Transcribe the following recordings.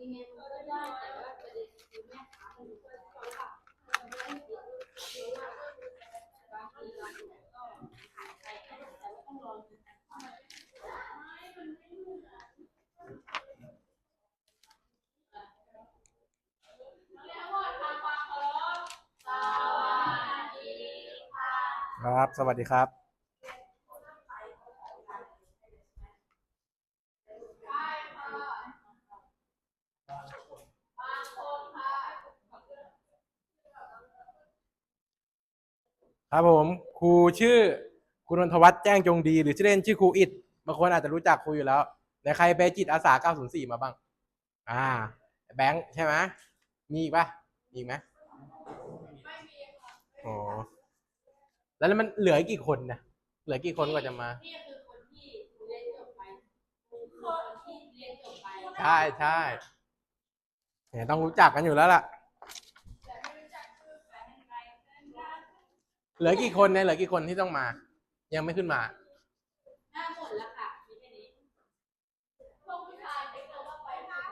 ยังไงมันก็ได้แต่ว่าประเด็นคือแม่ค้าคนอื่นเขาอะมันไม่ได้ติดเพราะว่าบางทีเราเนี่ยก็ขายไปแต่ว่าต้องรอดูครับ สวัสดีครับ ครับผมครูชื่อคุณนนทวัฒน์แจ้งจงดี หรือชื่อเล่นชื่อครูอิดบางคนอาจจะรู้จักครูอยู่แล้วไหนใครไปจิตอาสา 904 มาบ้าง อ่า แบงค์ใช่ไหมมีอีกปะมีอีกไหมอ๋อแล้วมันเหลืออีกกี่คนนะเหลือกี่คนกว่าจะมานี่คือคนที่เรียนจบไปคือคนที่เรียนจบไปใช่ใช่เนี่ยต้องรู้จักกันอยู่แล้วล่ะ เหลือกี่คนเนี่ยเหลือกี่คนที่ต้องมา ยังไม่ขึ้นมาหน้าหมดแล้วค่ะมีแค่นี้พวกผู้ชายเด็กเราว่าไปหมดแล้ว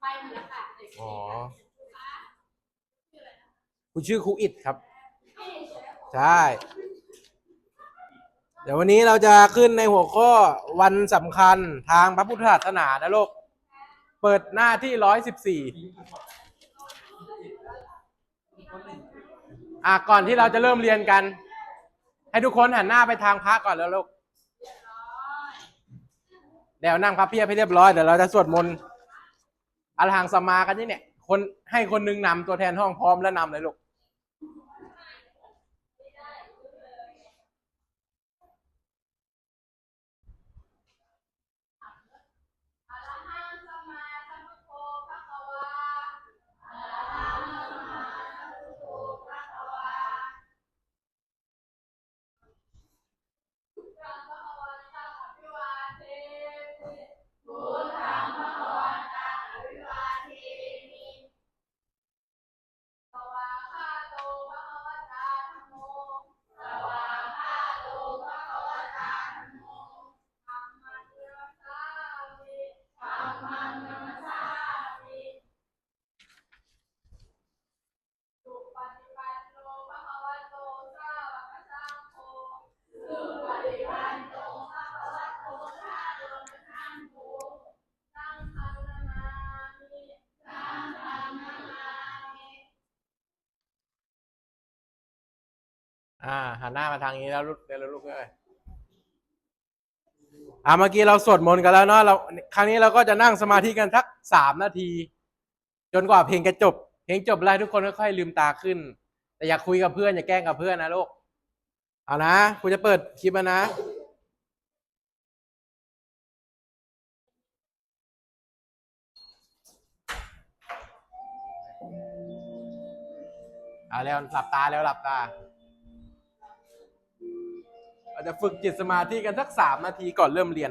ไปหมดแล้วค่ะเด็กอ๋อคุณชื่อครูอิดครับ ใช่ เดี๋ยววันนี้เราจะขึ้นในหัวข้อวันสำคัญทางพระพุทธศาสนานะลูก เปิดหน้าที่ร้อยสิบสี่ อะก่อนที่เราจะเริ่มเรียนกัน ให้ทุกคนหันหน้าไปทางพระก่อนแล้วลูกเดี๋ยวนั่งพระเพียบให้เรียบร้อยเดี๋ยวเราจะสวดมนต์อรหังสมมากันนี่เนี่ยคนให้คนหนึงนำตัวแทนห้องพร้อมแล้วนำเลยลูก หันหน้ามาทางนี้แล้วลูกเดี๋ยวลูกเลยอ่าเมื่อกี้เราสวดมนต์กันแล้วเนาะเราครั้งนี้เราก็จะนั่งสมาธิกันสักสามนาที จนกว่าเพลงจะจบ เพลงจบแล้วทุกคนค่อยๆลืมตาขึ้น แต่อย่าคุยกับเพื่อนอย่าแกล้งกับเพื่อนนะลูกเอานะคุณจะเปิดคลิปนะเอาแล้วหลับตาแล้วหลับตา อาจจะฝึกจิตสมาธิกันสักสามนาทีก่อนเริ่มเรียน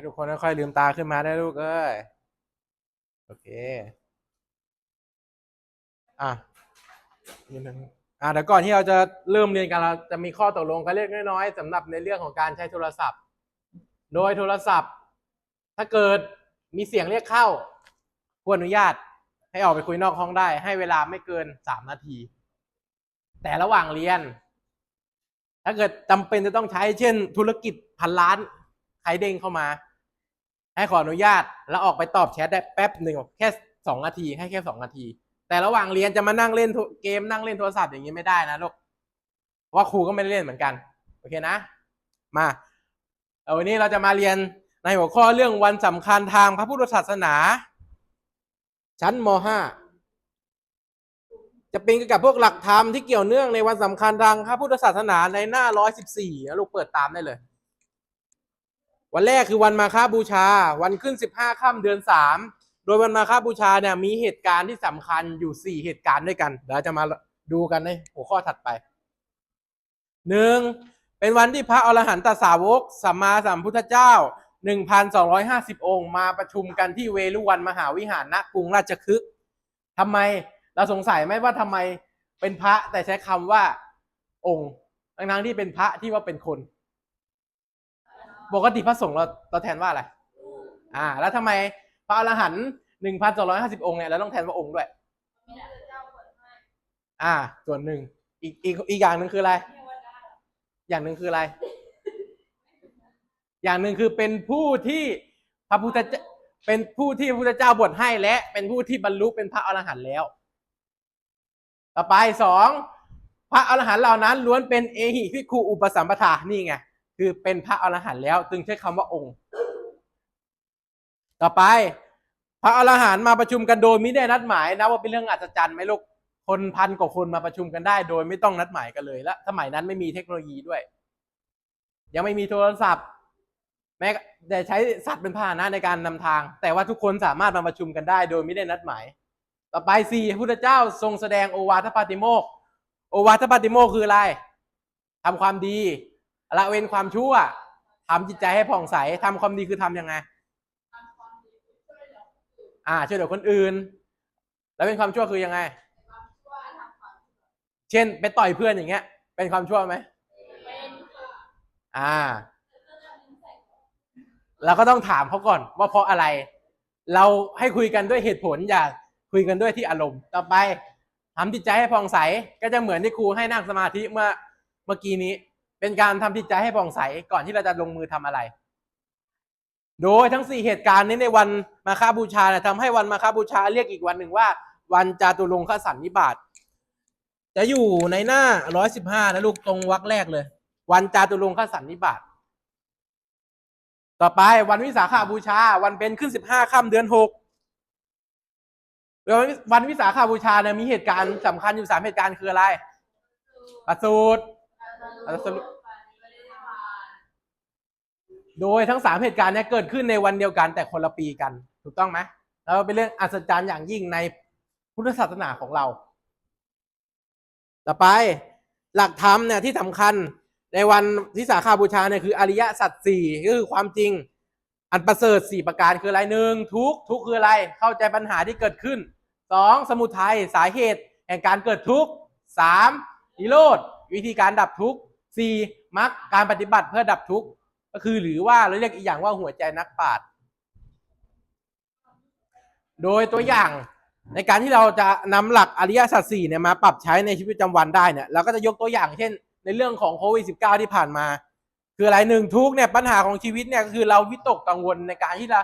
ให้ทุกคนค่อยๆลืมตาขึ้นมาได้ลูกเอ้ย โอเค อะนิดนึงอ่าเดี๋ยวก่อนที่เราจะเริ่มเรียนกันเราจะมีข้อตกลงกันเล็กน้อยๆสำหรับในเรื่องของการใช้โทรศัพท์ โดยโทรศัพท์ ถ้าเกิดมีเสียงเรียกเข้าควรอนุญาตให้ออกไปคุยนอกห้องได้ ให้เวลาไม่เกินสามนาที แต่ระหว่างเรียน ถ้าเกิดจำเป็นจะต้องใช้เช่น ธุรกิจพันล้านใครเด้งเข้ามา ให้ขออนุญาตแล้วออกไปตอบแชทได้แป๊บหนึ่งแค่สองนาทีให้แค่สองนาที แต่ระหว่างเรียนจะมานั่งเล่นเกมนั่งเล่นโทรศัพท์อย่างนี้ไม่ได้นะลูกเพราะว่าครูก็ไม่ได้เล่นเหมือนกันโอเคนะ มาเอาวันนี้เราจะมาเรียนในหัวข้อเรื่องวันสำคัญทางพระพุทธศาสนา ชั้นม .5 จะเป็นเกี่ยวกับพวกหลักธรรมที่เกี่ยวเนื่องในวันสำคัญทางพระพุทธศาสนาในหน้า 114นะลูกเปิดตามได้เลย วันแรกคือวันมาฆบูชา วันขึ้น 15ค่ำเดือน 3 โดยวันมาฆบูชาเนี่ยมีเหตุการณ์ที่สำคัญอยู่ 4 เหตุการณ์ด้วยกันเดี๋ยวจะมาดูกันในหัวข้อถัดไปหนึ่งเป็นวันที่พระอรหันตสาวกสัมมาสัมพุทธเจ้า 1,250 องค์ มาประชุมกันที่เวรุวันมหาวิหารณกรุงราชคฤห์ทำไมเราสงสัยไหมว่าทำไมเป็นพระแต่ใช้คำว่าองค์ทั้งๆที่เป็นพระที่ว่าเป็นคน ปกติพระสงฆ์เราเราแทนว่าอะไร อ่า แล้วทำไมพระอรหันต์หนึ่งพันสองร้อยห้าสิบองค์เนี่ยเราต้องแทนว่าองค์ด้วย อ่า ส่วนหนึ่งอีกอีกอีกอย่างหนึ่งคืออะไร อย่างหนึ่งคืออะไร อย่างหนึ่งคือเป็นผู้ที่พระพุทธเจ้าเป็นผู้ที่พระพุทธเจ้าบวชให้และเป็นผู้ที่บรรลุเป็นพระอรหันต์แล้ว ต่อไปสองพระอรหันต์เหล่านั้นล้วนเป็นเอหิพิคูอุปสัมปทานี่ไง คือเป็นพระอรหันต์แล้ว จึงใช้คำว่าองค์ ต่อไป พระอรหันต์มาประชุมกันโดยไม่ได้นัดหมายนะว่าเป็นเรื่องอัศจรรย์ไหมลูกคนพันกว่าคนมาประชุมกันได้ โดยไม่ต้องนัดหมายกันเลยและสมัยนั้นไม่มีเทคโนโลยีด้วย ยังไม่มีโทรศัพท์ แม้แต่ใช้สัตว์เป็นพาหนะในการนำทาง แต่ว่าทุกคนสามารถมาประชุมกันได้ โดยไม่ได้นัดหมาย ต่อไปสี่พระพุทธเจ้าทรงแสดงโอวาทปาติโมกโอวาทปาติโมกคืออะไรทำความดี ละเว้นความชั่วทำจิตใจให้ผ่องใสทำความดีคือทำยังไงช่วยเหลือคนอื่นอ่าช่วยเหลือคนอื่น แล้วเป็นความชั่วคือยังไงความชั่วทำความชั่วเช่นไปต่อยเพื่อนอย่างเงี้ย เป็นความชั่วไหมเป็นค่ะอ่า เราก็ต้องถามเขาก่อนว่าเพราะอะไร เราให้คุยกันด้วยเหตุผลอย่าคุยกันด้วยที่อารมณ์ ต่อไปทำจิตใจให้ผ่องใสก็จะเหมือนที่ครูให้นั่งสมาธิเมื่อเมื่อกี้นี้ เป็นการทำจิตใจให้ผ่องใสก่อนที่เราจะลงมือทำอะไร โดยทั้งสี่เหตุการณ์นี้ในวันมาฆบูชาเนี่ยทำให้วันมาฆบูชาเรียกอีกวันหนึ่งว่า วันจาตุรงคสันนิบาตจะอยู่ในหน้าร้อยสิบห้านะลูกตรงวรรคแรกเลย วันจาตุรงคสันนิบาตต่อไปวันวิสาขาบูชา วันเป็นขึ้นสิบห้าค่ำเดือนหกวันวิสาขาบูชาเนี่ยมีเหตุการณ์สำคัญอยู่สามเหตุการณ์คืออะไรประสูตรการ สรุปปฏิบัติธรรมโดยทั้งสามเหตุการณ์เนี้เกิดขึ้นในวันเดียวกันแต่คนละปีกัน ถูกต้องไหมแล้วเป็นเรื่องอัศจรรย์อย่างยิ่งในพุทธศาสนาของเรา ต่อไปหลักธรรมเนี่ยที่สำคัญในวันวิสาขาบูชาเนี่ยคืออริยสัจสี่ก็คือความจริง อันประเสริฐสี่ประการคืออะไรหนึ่งทุกทุกคืออะไรเข้าใจปัญหาที่เกิดขึ้นสองสมุทัยสาเหตุแห่งการเกิดทุกข์สามนิโรธวิธีการดับทุกข์ สี่มรรคการปฏิบัติเพื่อดับทุกข์ก็คือหรือว่าเราเรียกอีกอย่างว่าหัวใจนักปราชญ์โดยตัวอย่างในการที่เราจะนำหลักอริยสัจสี่เนี่ยมาปรับใช้ในชีวิตประจำวันได้เนี่ยเราก็จะยกตัวอย่างเช่น ในเรื่องของโควิด -19 ที่ผ่านมา คืออะไรหนึ่งทุกข์เนี่ยปัญหาของชีวิตเนี่ยก็คือเราวิตกกังวลในการที่เรา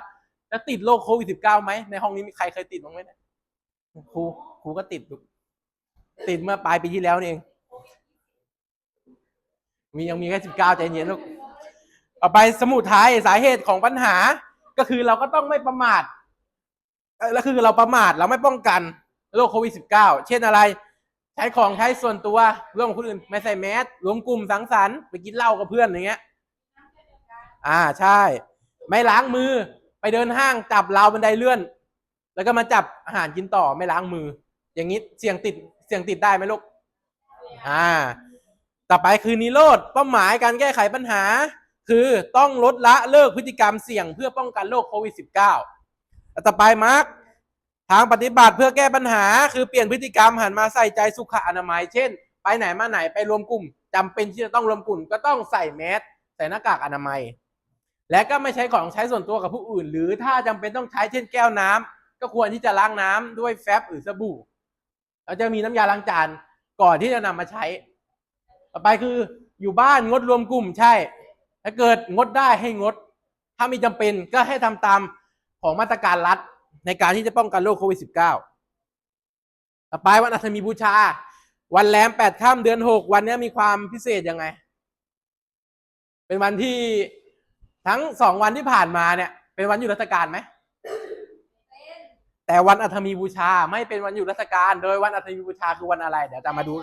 จะติดโรคโควิด -19 ไหมในห้องนี้มีใครเคยติดบ้างไหมเนี่ยครูครูก็ติดติดเมื่อปลายปีที่แล้วนี่เอง มียังมีแค่สิบเก้าใจเย็นลูกต่อไปสมุทัยสาเหตุของปัญหา ก็คือเราก็ต้องไม่ประมาทแล้วคือเราประมาทเราไม่ป้องกันโรคโควิด -19 เช่นอะไร ใช้ของใช้ส่วนตัวเรื่องของคนอื่นไม่ใส่แมสรวมกลุ่มสังสรรค์ไปกินเหล้ากับเพื่อนอย่างเงี้ย อ่าใช่ ไม่ล้างมือไปเดินห้างจับราวบันไดเลื่อน แล้วก็มาจับอาหารกินต่อไม่ล้างมือ อย่างนี้เสี่ยงติดเสี่ยงติดได้ไหมลูก อ่า ต่อไปคือนิโรธเป้าหมายการแก้ไขปัญหา คือต้องลดละเลิกพฤติกรรมเสี่ยงเพื่อป้องกันโรคโควิด -19 แล้วต่อไปมาร์กทางปฏิบัติเพื่อแก้ปัญหา คือเปลี่ยนพฤติกรรมหันมาใส่ใจสุขอนามัย เช่น ไปไหนมาไหนไปรวมกลุ่มจำเป็นที่จะต้องรวมกลุ่ม ก็ต้องใส่แมสใส่หน้ากากอนามัย และก็ไม่ใช้ของใช้ส่วนตัวกับผู้อื่น หรือถ้าจำเป็นต้องใช้เช่นแก้วน้ำก็ควรที่จะล้างน้ำด้วยแฟบหรือสบู่เราจะมีน้ำยาล้างจานก่อนที่จะนำมาใช้ ต่อไปคืออยู่บ้านงดรวมกลุ่มใช่ ถ้าเกิดงดได้ให้งด ถ้ามีจำเป็นก็ให้ทำตามของมาตรการรัฐในการที่จะป้องกันโรคโควิด -19 ต่อไปวันอัฐมีบูชา วันแรมแปดค่ำเดือนหกวันนี้มีความพิเศษยังไง เป็นวันที่ทั้งสองวันที่ผ่านมาเนี่ย เป็นวันหยุดราชการไหมแต่วันอัฐมีบูชาไม่เป็นวันหยุดราชการ โดยวันอัฐมีบูชาคือวันอะไร เดี๋ยวจะมาดู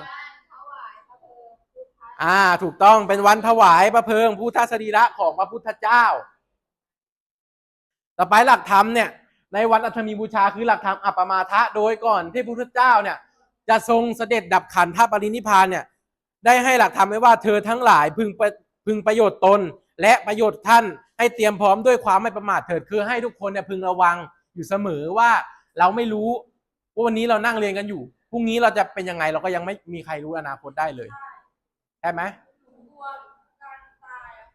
อ่า ถูกต้องเป็นวันถวายพระเพลิงพุทธสรีระของพระพุทธเจ้า ต่อไปหลักธรรมเนี่ย ในวันอัฐมีบูชาคือหลักธรรมอัปปมาทะโดยก่อนที่พระพุทธเจ้าเนี่ย จะทรงเสด็จดับขันธปรินิพพานเนี่ย ได้ให้หลักธรรมไว้ว่าเธอทั้งหลายพึงพึงประโยชน์ตน และประโยชน์ท่านให้เตรียมพร้อมด้วยความไม่ประมาทเถิดคือให้ทุกคนเนี่ยพึงระวังอยู่เสมอว่าเราไม่รู้ว่าวันนี้เรานั่งเรียนกันอยู่พรุ่งนี้เราจะเป็นยังไงเราก็ยังไม่มีใครรู้อนาคตได้เลย ใช่ไหมกลัวการตายอะ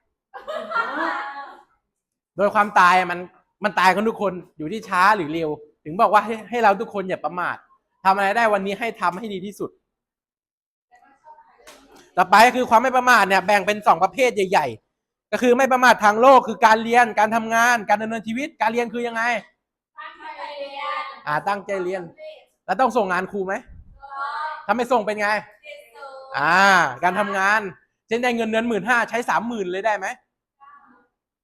โดยความตายอะมันมันตายกันทุกคนอยู่ที่ช้าหรือเร็ว ถึงบอกว่าให้ให้เราทุกคนอย่าประมาททำอะไรได้วันนี้ให้ทำให้ดีที่สุด ต่อไปก็คือความไม่ประมาทเนี่ยแบ่งเป็นสองประเภทใหญ่ ๆ ก็คือไม่ประมาททางโลกคือการเรียนการทำงาน การดำเนินชีวิต การเรียนคือยังไงตั้งใจเรียนอ่าตั้งใจเรียน แล้วต้องส่งงานครูไหมก็ถ้าไม่ส่งเป็นไงเรียนสูง อ่า การทำงานเช่นได้เงินเดือนหมื่นห้าใช้สามหมื่นเลยได้ไหม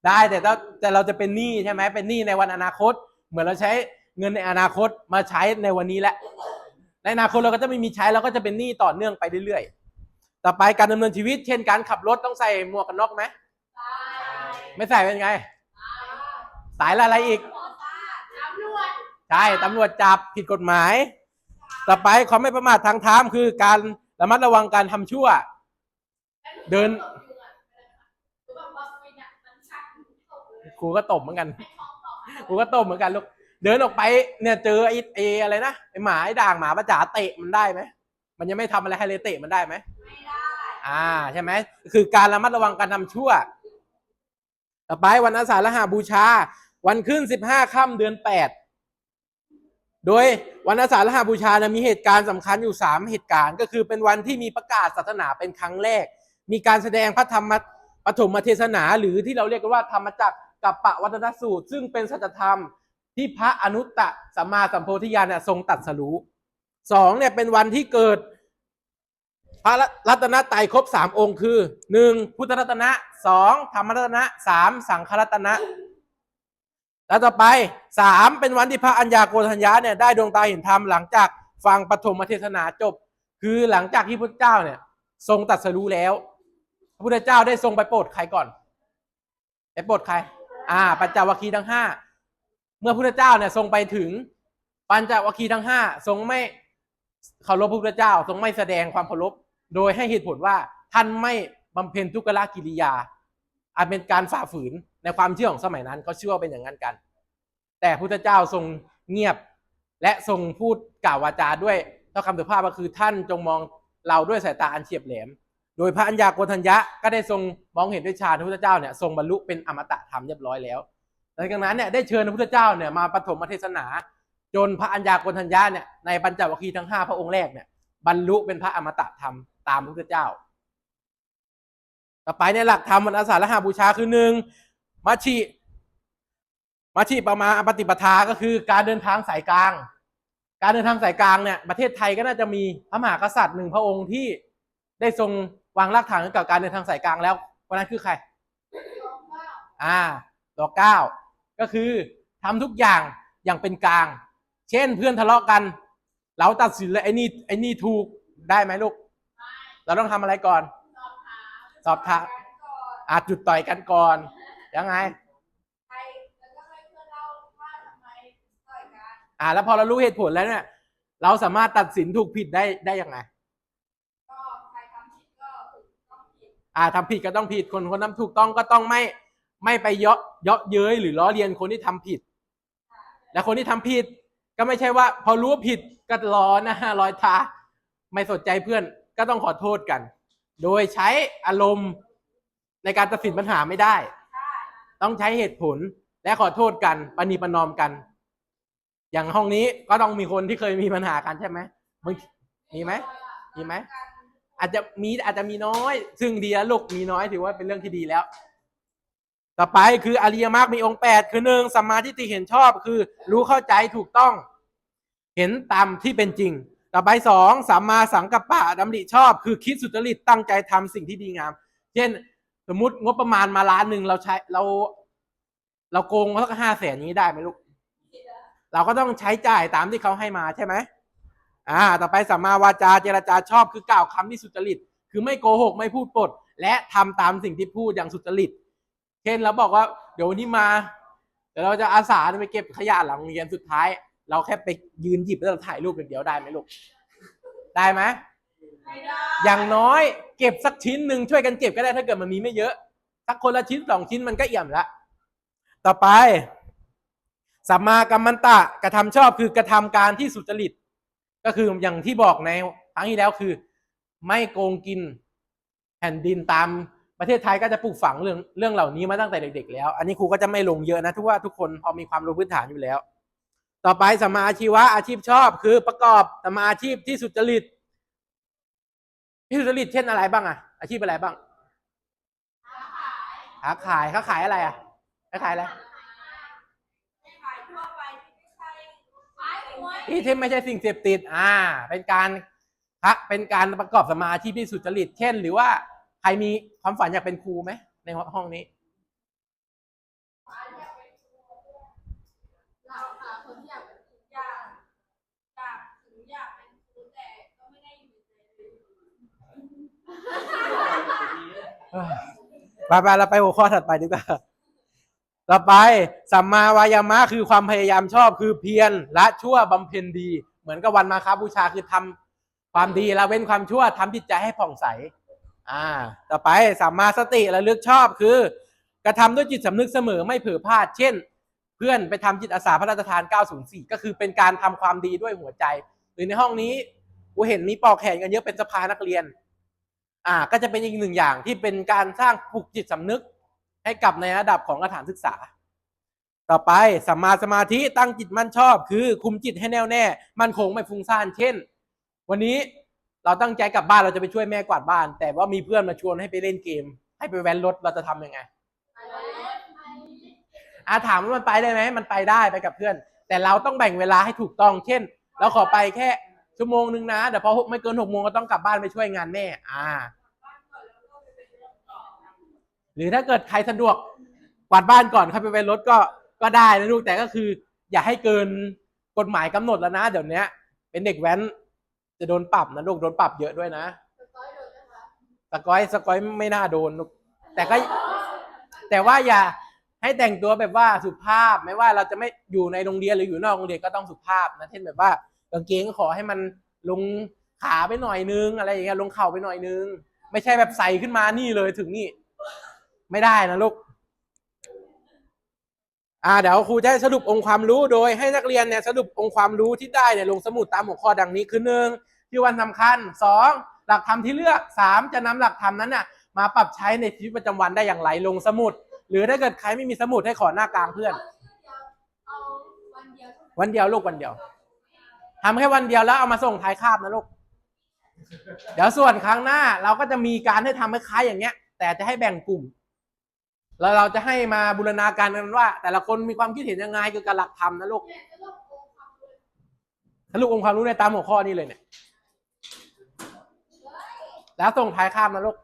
ได้แต่ถ้าแต่เราจะเป็นหนี้ใช่ไหมเป็นหนี้ในวันอนาคต เหมือนเราใช้เงินในอนาคตมาใช้ในวันนี้แหละในอนาคตเราก็จะไม่มีใช้เราก็จะเป็นหนี้ต่อเนื่องไปเรื่อยๆต่อไปการดำเนินชีวิต เช่นการขับรถต้องใส่หมวกกันน็อกไหมตายไม่ใส่เป็นไง สายละอะไรอีกโคตาตำรวจใช่ตำรวจจับผิดกฎหมาย ต่อไปความไม่ประมาททางเท้ามคือการ ระมัดระวังการทำชั่ว เดินแบบว่าฟินอะมันชักตกเลยครูก็ตบเหมือนกันให้ท้องตกครูก็ตบเหมือนกันลูก เดินออกไปเนี่ยเจอไอ้ไอ้อะไรนะไอ้หมาไอ้ด่างหมาประจ๋าเตะมันได้ไหม มันยังไม่ทำอะไรให้เลยเตะมันได้ไหมไม่ได้ อ่าใช่ไหม คือการระมัดระวังการทำชั่ว ต่อไปวันอาสาฬหาบูชา วันขึ้นสิบห้าค่ำเดือนแปด โดยวันอาสาฬหาบูชานะมีเหตุการณ์สำคัญอยู่สามเหตุการณ์ก็คือเป็นวันที่มีประกาศศาสนาเป็นครั้งแรก มีการแสดงพระธรรมปฐมเทศนา หรือที่เราเรียกกันว่าธรรมจักรกับปะวัตนสูตร ซึ่งเป็นสัจธรรมที่พระอนุตตะสัมมาสัมโพธิญาณทรงตัดสรู้สองเนี่ยเป็นวันที่เกิดพระรัตนตรัยครบสามองค์คือหนึ่งพุทธรัตนะสองธรรมรัตนะสามสังฆรัตนะ แล้วต่อไปสามเป็นวันที่พระอัญญาโกณทัญญาเนี่ยได้ดวงตาเห็นธรรมหลังจากฟังปฐมเทศนาจบ คือหลังจากที่พระเจ้าเนี่ย ทรงตัดสรู้แล้ว พระพุทธเจ้าได้ทรงไปโปรดใครก่อนไปโปรดใคร อ่า ปัญจวัคคีย์ทั้งห้าเมื่อพระพุทธเจ้าเนี่ยทรงไปถึงปัญจวัคคีย์ทั้งห้าทรงไม่เคารพพระพุทธเจ้า ทรงไม่แสดงความเคารพโดยให้เหตุผลว่าท่านไม่บำเพ็ญทุกขละกิริยาอาจเป็นการฝ่าฝืน ในความเชื่อของสมัยนั้นเขาเชื่อว่าเป็นอย่างนั้นกัน แต่พุทธเจ้าทรงเงียบและทรงพูดกล่าววาจาด้วยถ้อยคำสุภาพก็คือท่านจงมองเราด้วยสายตาอันเฉียบแหลม โดยพระอัญญาโกณทัญญะก็ได้ทรงมองเห็นด้วยฌานพระพุทธเจ้าเนี่ยทรงบรรลุเป็นอมตะธรรมเรียบร้อยแล้วหลังจากนั้นเนี่ยได้เชิญพระพุทธเจ้าเนี่ยมาปฐมเทศนา จนพระอัญญาโกณทัญญะเนี่ยในปัญจวัคคีย์ทั้งห้าพระองค์แรกเนี่ยบรรลุเป็นพระอมตะธรรมตามพระพุทธเจ้า ต่อไปในหลักธรรมวันอาสาฬหาบูชาคือหนึ่ง มัชชิมัชชิประมาปฏิปทาก็คือการเดินทางสายกลาง การเดินทางสายกลางเนี่ยประเทศไทยก็น่าจะมีพระมหากษัตริย์หนึ่งพระองค์ที่ได้ทรงวางรากฐานเกี่ยวกับการเดินทางสายกลางแล้วคนนั้นคือใครอ่าอ่าดอกเก้าก็คือทำทุกอย่างอย่างเป็นกลาง เช่นเพื่อนทะเลาะกัน เราตัดสินเลยไอ้นี่ไอ้นี่ถูกได้ไหมลูก เราต้องทำอะไรก่อนสอบถามสอบถามอาจจุดต่อยกันก่อน ยังไงใครแล้วก็ให้เพื่อนเล่าว่าทำไมต่อยกันอ่า แล้วพอเรารู้เหตุผลแล้วเนี่ย เราสามารถตัดสินถูกผิดได้ได้ยังไง ก็ใครทำผิดก็ต้องผิดอ่าทำผิดก็ต้องผิดคนคนทำถูกต้องก็ต้องไม่ไม่ไปเยาะเยาะเย้ยหรือล้อเลียนคนที่ทำผิด และคนที่ทำผิดก็ไม่ใช่ว่า พอรู้ว่าผิดก็ล้อหนะลอยตาไม่สนใจเพื่อนก็ต้องขอโทษกัน โดยใช้อารมณ์ในการตัดสินปัญหาไม่ได้ใช่ ต้องใช้เหตุผลและขอโทษกันปณีประนอมกัน อย่างห้องนี้ก็ต้องมีคนที่เคยมีปัญหากันใช่ไหมมึงมีไหมมีไหมอาจจะมีอาจจะมีน้อย ซึ่งดีแล้วลูกมีน้อยถือว่าเป็นเรื่องที่ดีแล้ว ต่อไปคืออริยมรรคมีองค์แปดคือหนึ่งสัมมาทิฏฐิเห็นชอบคือ รู้เข้าใจถูกต้อง เห็นตามที่เป็นจริง ต่อไปสองสัมมาสังกัปปะดำริชอบ คือคิดสุจริตตั้งใจทำสิ่งที่ดีงาม เช่น สมมติงบประมาณมาล้านหนึ่งเราใช้เรา เราโกงสักห้าแสนนี้ได้ไหมลูก เราก็ต้องใช้จ่ายตามที่เขาให้มาใช่ไหมอ่า ต่อไปสัมมาวาจาเจรจาชอบคือกล่าวคำที่สุจริต คือไม่โกหกไม่พูดปด และทำตามสิ่งที่พูดอย่างสุจริต เช่นเราบอกว่า เดี๋ยววันนี้มาเดี๋ยวเราจะอาสาไปเก็บขยะหลังโรงเรียนสุดท้าย เราแค่ไปยืนหยิบแล้วเราถ่ายรูปเดียวได้ไหมลูก ได้ไหม อย่างน้อยเก็บสักชิ้นหนึ่งช่วยกันเก็บก็ได้ถ้าเกิดมันมีไม่เยอะสักคนละชิ้นสองชิ้นมันก็เอี่ยมละต่อไปสัมมากัมมันตะกระทำชอบคือกระทำการที่สุจริต ก็คืออย่างที่บอกในครั้งที่แล้วคือ ไม่โกงกินแผ่นดินตามประเทศไทยก็จะปลูกฝังเรื่องเรื่องเหล่านี้มาตั้งแต่เด็ก ๆ แล้ว อันนี้ครูก็จะไม่ลงเยอะนะทุกว่าทุกคนพอมีความรู้พื้นฐานอยู่แล้ว ต่อไปสัมมาอาชีวะอาชีพชอบคือประกอบสัมมาอาชีพที่สุจริต ที่สุจริตเช่นอะไรบ้างอะอาชีพอะไรบ้างค้าขายค้าขายค้าขายอะไรอะค้าขายอะไรขายทั่วไปที่ไม่ใช่ขายหวยที่ที่ไม่ใช่สิ่งเสพติด อ่า เป็นการคะเป็นการประกอบสมาอาชีพที่สุจริต เช่น หรือว่าใครมีความฝันอยากเป็นครูไหมในห้องนี้ เราค่ะคนที่อยากเป็นครูอยากอยากถึงอยากเป็นครูแต่ก็ไม่ได้อยู่ในใจเลย ไปไปเราไปหัวข้อถัดไปดีกว่าต่อไปสัมมาวายามะคือความพยายามชอบคือเพียรละชั่วบำเพ็ญดี เหมือนกับวันมาคาบูชาคือทำความดีละเว้นความชั่วทำจิตใจให้ผ่องใส อ่า ต่อไปสัมมาสติระลึกชอบคือกระทำด้วยจิตสำนึกเสมอไม่เผลอพลาด เช่น เพื่อนไปทำจิตอาสาพระราชทาน 904 ก็คือเป็นการทำความดีด้วยหัวใจ หรือในห้องนี้กูเห็นมีปอกแขนกันเยอะเป็นสภานักเรียน อ่าก็จะเป็นอีกหนึ่งอย่างที่เป็นการสร้างปลุกจิตสำนึก ให้กับในระดับของสถานศึกษา ต่อไปสัมมาสมาธิตั้งจิตมั่นชอบ คือคุมจิตให้แน่วแน่ มั่นคงไม่ฟุ้งซ่านเช่น วันนี้เราตั้งใจกลับบ้านเราจะไปช่วยแม่กวาดบ้าน แต่ว่ามีเพื่อนมาชวนให้ไปเล่นเกม ให้ไปแว้นรถเราจะทำยังไงอาถามว่ามันไปได้ไหมมันไปได้ไปกับเพื่อน แต่เราต้องแบ่งเวลาให้ถูกต้อง เช่น เราขอไปแค่ ชั่วโมงหนึ่งนะเดี๋ยวพอไม่เกินหกโมงก็ต้องกลับบ้านไปช่วยงานแม่อ่า หรือถ้าเกิดใครสะดวกกวาดบ้านก่อนเข้าไปไว้รถก็ก็ได้นะลูกแต่ก็คือ อย่าให้เกินกฎหมายกำหนดแล้วนะเดี๋ยวนี้เป็นเด็กแว้น จะโดนปรับนะลูกโดนปรับเยอะด้วยนะสกอยสกอยไม่น่าโดนลูกแต่ก็ แต่ว่าอย่าให้แต่งตัวแบบว่าสุภาพไม่ว่าเราจะไม่อยู่ในโรงเรียนหรืออยู่นอกโรงเรียนก็ต้องสุภาพนะเช่นแบบว่า กางเกงก็ขอให้มันลงขาไปหน่อยนึงอะไรอย่างเงี้ยลงเข่าไปหน่อยนึง ไม่ใช่แบบใส่ขึ้นมานี่เลยถึงนี่ ไม่ได้นะลูกอ่าเดี๋ยวครูจะสรุปองค์ความรู้โดยให้นักเรียนเนี่ยสรุปองค์ความรู้ที่ได้เนี่ยลงสมุดตามหัวข้อดังนี้คือหนึ่งที่วันสำคัญสองหลักธรรมที่เลือกสามจะนำหลักธรรมนั้นน่ะมาปรับใช้ในชีวิตประจำวันได้อย่างไรลงสมุด หรือถ้าเกิดใครไม่มีสมุดให้ขอหน้ากลางเพื่อน วันเดียวเท่านั้นวันเดียวลูกวันเดียว ทำแค่วันเดียวแล้วเอามาส่งท้ายคาบนะลูก เดี๋ยวส่วนครั้งหน้าเราก็จะมีการให้ทำคล้ายอย่างเงี้ย แต่จะให้แบ่งกลุ่ม แล้วเราจะให้มาบูรณาการกันว่า แต่ละคนมีความคิดเห็นยังไงเกี่ยวกับหลักธรรมนะลูกเนี่ยจะลดองค์ความรู้สรุปองค์ความรู้ในตามหัวข้อนี้เลยเนี่ย แล้วส่งท้ายคาบนะลูก